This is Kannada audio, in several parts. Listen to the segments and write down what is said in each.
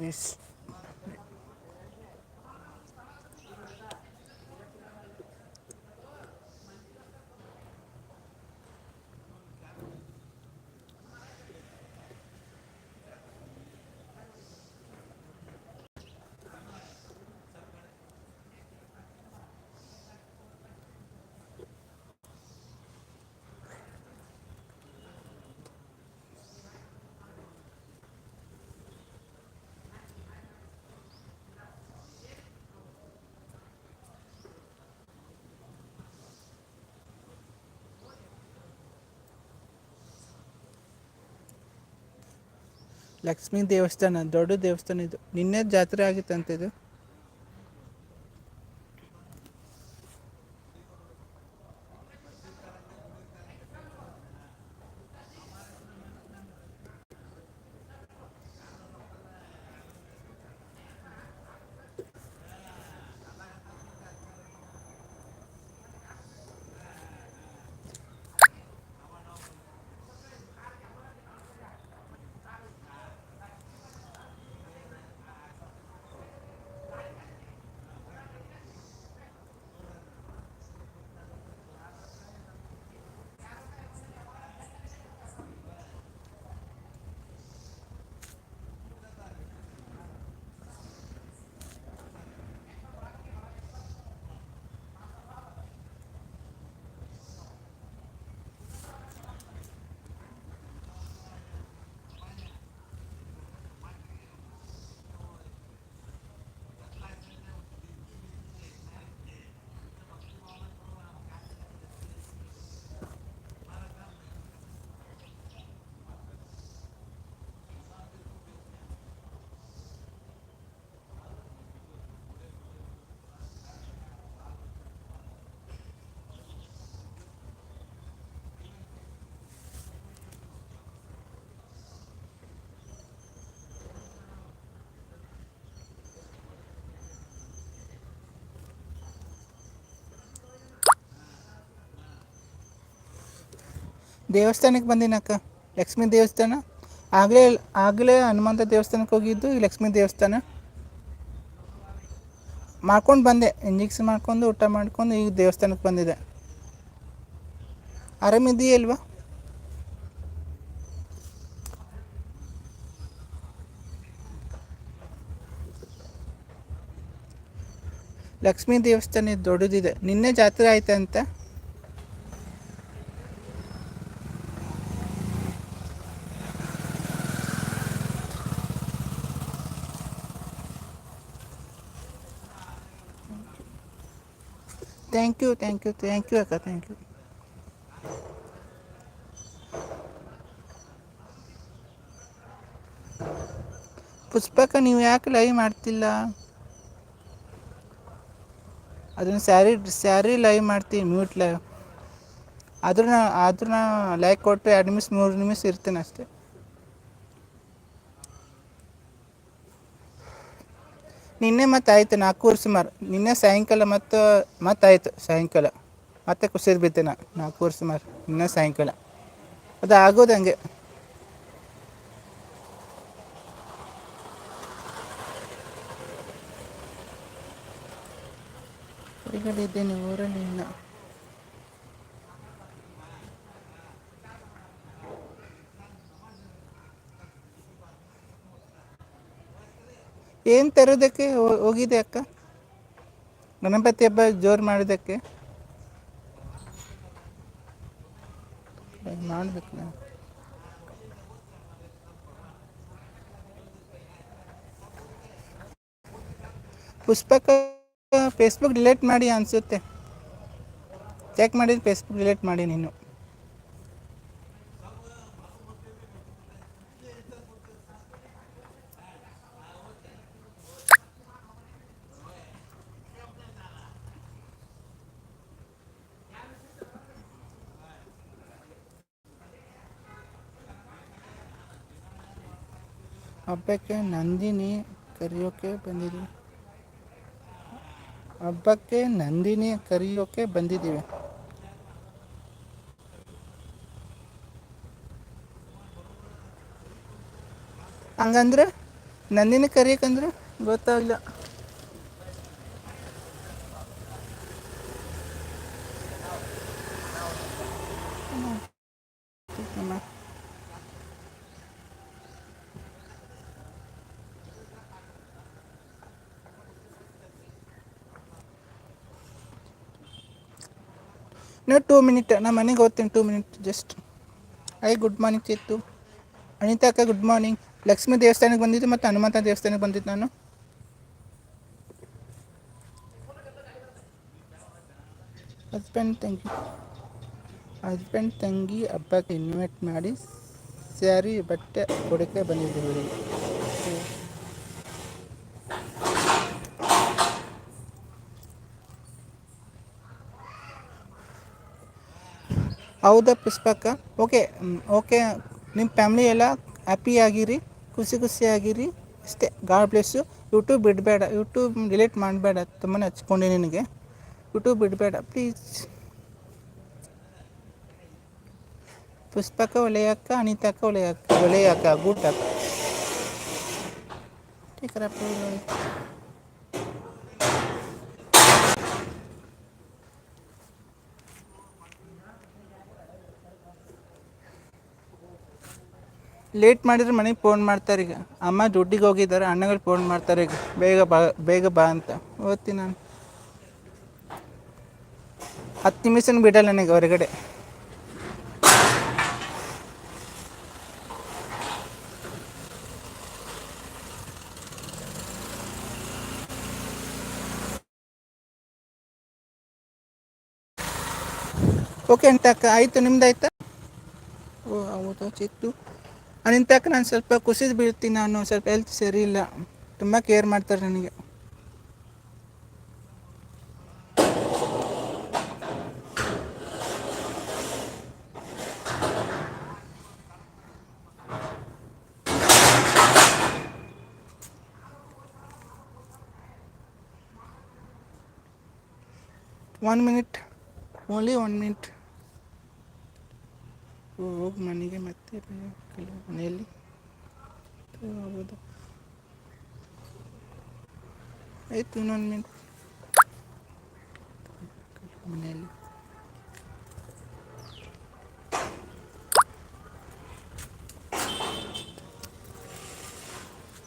this ಲಕ್ಷ್ಮೀ ದೇವಸ್ಥಾನ ದೊಡ್ಡ ದೇವಸ್ಥಾನ ಇದು. ನಿನ್ನೆ ಜಾತ್ರೆ ಆಗಿತ್ತಂತೆ ಇದು. ದೇವಸ್ಥಾನಕ್ಕೆ ಬಂದಿನಕ್ಕ. ಲಕ್ಷ್ಮೀ ದೇವಸ್ಥಾನ. ಆಗಲೇ ಆಗಲೇ ಹನುಮಂತ ದೇವಸ್ಥಾನಕ್ಕೆ ಹೋಗಿದ್ದು, ಈ ಲಕ್ಷ್ಮೀ ದೇವಸ್ಥಾನ. ಮಾಡ್ಕೊಂಡು ಬಂದೆ. ಇಂಜೆಕ್ಷನ್ ಮಾಡ್ಕೊಂಡು, ಊಟ ಮಾಡ್ಕೊಂಡು ಈಗ ದೇವಸ್ಥಾನಕ್ಕೆ ಬಂದಿದೆ ಆರಾಮಿದೆಯಲ್ವಾ ಲಕ್ಷ್ಮೀ ದೇವಸ್ಥಾನ ದೊಡ್ಡದಿದೆ. ನಿನ್ನೆ ಜಾತ್ರೆ ಆಯ್ತು thank you thank you thank you ಅಕ್ಕ ಥ್ಯಾಂಕ್ ಯು ಪುಷ್ಪಕ ನೀವು ಯಾಕೆ ಲೈವ್ ಮಾಡ್ತಿಲ್ಲ? ಅದನ್ನು ಸ್ಯಾರಿ ಸ್ಯಾರಿ ಲೈವ್ ಮಾಡ್ತೀನಿ, ಮ್ಯೂಟ್ ಲೈವ್ ಆದ್ರೂ ನಾ ಆದ್ರೂ ನಾ ಲೈಕ್ ಕೊಟ್ಟು, ಎರಡು ನಿಮಿಷ, ಮೂರು ನಿಮಿಷ ಇರ್ತೀನಿ ಅಷ್ಟೇ. ನಿನ್ನೆ ಮತ್ತೆ ಆಯ್ತು ನಾಲ್ಕೂವರೆ ಸುಮಾರು. ನಿನ್ನೆ ಸಾಯಂಕಾಲ ಮತ್ತು ಮತ್ತೆ ಆಯ್ತು ಸಾಯಂಕಾಲ. ಮತ್ತೆ ಕುಸಿದು ಬಿದ್ದೆ ನಾ ನಾಲ್ಕೂವರೆ ಸುಮಾರು. ನಿನ್ನೆ ಸಾಯಂಕಾಲ. ಅದು ಆಗೋದು ಹಂಗೆ. ಹೊರಗಡೆ ಇದ್ದೇನೆ ಊರಲ್ಲಿ ಏನು ತರೋದಕ್ಕೆ ಹೋಗಿದೆ ಅಕ್ಕ? ಗಣಪತಿ ಹಬ್ಬ ಜೋರು ಮಾಡೋದಕ್ಕೆ? ಮಾಡ್ಬೇಕು ನಾವು. ಪುಷ್ಪಕ ಫೇಸ್ಬುಕ್ ಡಿಲೀಟ್ ಮಾಡಿ ಅನಿಸುತ್ತೆ. ಚೆಕ್ ಮಾಡಿದ್ರೆ ಫೇಸ್ಬುಕ್ ಡಿಲೀಟ್ ಮಾಡಿ ನೀನು. ಹಬ್ಬಕ್ಕೆ ನಂದಿನಿ ಕರೆಯೋಕೆ ಬಂದಿದ್ದೀವಿ. ಹಬ್ಬಕ್ಕೆ ನಂದಿನಿ ಕರೆಯೋಕೆ ಬಂದಿದ್ದೀವಿ. ಹಂಗಂದ್ರೆ ನಂದಿನಿ ಕರಿಯಕಂದ್ರು ಗೊತ್ತಾಗಲ್ಲ ನೋ ಟೂ ಮಿನಿಟ್ ನಾ ಮನೆಗೆ ಹೋಗ್ತೀನಿ two minute just I good morning Chittu Anita ಅಕ್ಕ ಗುಡ್ ಮಾರ್ನಿಂಗ್ ಲಕ್ಷ್ಮೀ ದೇವಸ್ಥಾನಕ್ಕೆ ಬಂದಿದ್ದು ಮತ್ತು ಹನುಮಂತ ದೇವಸ್ಥಾನಕ್ಕೆ ಬಂದಿದ್ದು ನಾನು. ಹಸ್ಬೆಂಡ್ ತಂಗಿ. ಹಸ್ಬೆಂಡ್ ತಂಗಿ, ಹಬ್ಬಕ್ಕೆ ಇನ್ವೈಟ್ ಮಾಡಿ ಸ್ಯಾರಿ ಬಟ್ಟೆ ಕೊಡಕ್ಕೆ ಬಂದಿದ್ದೀವಿ. ಹೌದಾ ಪುಷ್ಪಕ್ಕ ಓಕೆ ಓಕೆ ನಿಮ್ಮ ಫ್ಯಾಮ್ಲಿ ಎಲ್ಲ ಹ್ಯಾಪಿ ಆಗಿರಿ, ಖುಷಿ ಖುಷಿ ಆಗಿರಿ. ಅಷ್ಟೇ ಗಾಡ್ ಬ್ಲೆಸ್ಸು ಯೂಟ್ಯೂಬ್ ಬಿಡಬೇಡ ಯೂಟ್ಯೂಬ್ ಡಿಲೀಟ್ ಮಾಡಬೇಡ ತುಂಬಾ ಹಚ್ಕೊಂಡೆ ನಿನಗೆ. ಯೂಟ್ಯೂಬ್ ಬಿಡಬೇಡ ಪ್ಲೀಸ್ ಪುಷ್ಪಕ್ಕ ಒಲೆಯಕ್ಕ ಅನಿತಕ್ಕ ಒಲೆಯಕ್ಕ ಒಲೆಯಕ್ಕ ಗುಡ್ ಅಕ್ಕ ಲೇಟ್ ಮಾಡಿದ್ರೆ ಮನೆಗೆ ಫೋನ್ ಮಾಡ್ತಾರೆ ಈಗ. ಅಮ್ಮ ದುಡ್ಡಿಗೆ ಹೋಗಿದ್ದಾರೆ, ಅಣ್ಣಗಳು ಫೋನ್ ಮಾಡ್ತಾರೆ ಈಗ. ಬೇಗ ಬಾ ಬೇಗ ಬಾ ಅಂತ. ಓದ್ತೀನಿ ನಾನು. ಹತ್ತು ನಿಮಿಷನೂ ಬಿಡಲ್ಲ ನನಗೆ ಹೊರಗಡೆ. ಓಕೆ ಅಂತ ಆಯಿತು ನಿಮ್ದು ಆಯ್ತಾ ಓ, ಹೌದು, ಚಿತ್ತು. ಅನಿಂತಕ್ಕ ನಾನು ಸ್ವಲ್ಪ ಕುಸಿದು ಬೀಳ್ತೀನಿ, ನಾನು ಸ್ವಲ್ಪ ಹೆಲ್ತ್ ಸರಿ ಇಲ್ಲ. ತುಂಬ ಕೇರ್ ಮಾಡ್ತಾರೆ ನನಗೆ. One minute only one minute ಹೋಗಿ ಮನೆಗೆ ಮತ್ತೆ ಕೆಲವು ಮನೆಯಲ್ಲಿ ಹೌದು ಆಯಿತು ಇನ್ನೊಂದು ಮಿನಿಟ್ ಮನೆಯಲ್ಲಿ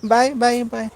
ಬಾಯ್ ಬಾಯ್ ಬಾಯ್